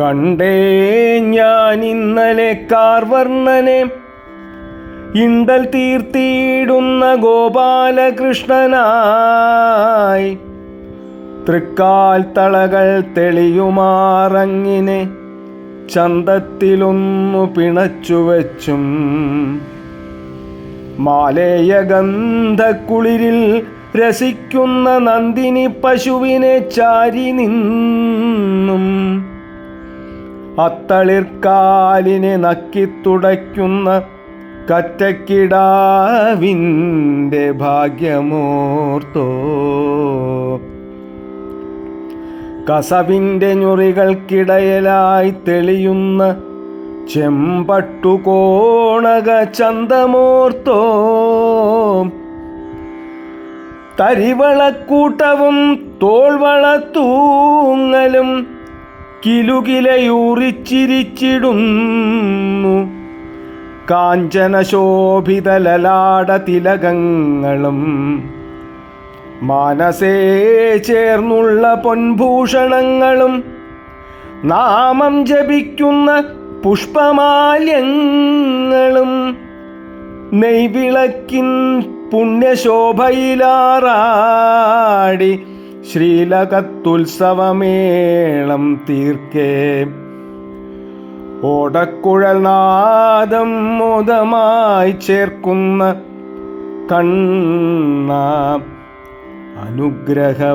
കണ്ടേ ഞാൻ ഇന്നലെ കാർവർണനെ ഇണ്ടൽ തീർത്തിയിടുന്ന ഗോപാലകൃഷ്ണനായി. തൃക്കാൽ തളകൾ തെളിയുമാറങ്ങിനെ ചന്തത്തിലൊന്നു പിണച്ചുവെച്ചും മാലേയ ഗന്ധക്കുളിരിൽ രസിക്കുന്ന നന്ദിനി പശുവിനെ ചാരി നിന്നും അത്തളിർക്കാലിനെ നക്കിത്തുടയ്ക്കുന്ന കറ്റക്കിടാവിന്റെ ഭാഗ്യമോർത്തോ. കസവിന്റെ ഞൊറികൾക്കിടയിലായി തെളിയുന്ന ചെമ്പട്ടുകോണക ചന്തമോർത്തോ. തരിവളക്കൂട്ടവും തോൾവളത്തൂങ്ങലും കിലുകിലയൂറിച്ചിരിച്ചിടുന്നു. കാഞ്ചനശോഭിത ലലാട തിലകങ്ങളും മാനസേ ചേർന്നുള്ള പൊൻഭൂഷണങ്ങളും നാമം ജപിക്കുന്ന പുഷ്പമാല്യങ്ങളും നെയ്വിളക്കിൻ പുണ്യശോഭയിലാറാടി ശ്രീലകത്തുത്സവമേളം തീർക്കേ. ഓടക്കുഴൽ നാദം മോദമായി ചേർക്കുന്ന കണ്ണ അനുഗ്രഹവർഷമേകൂ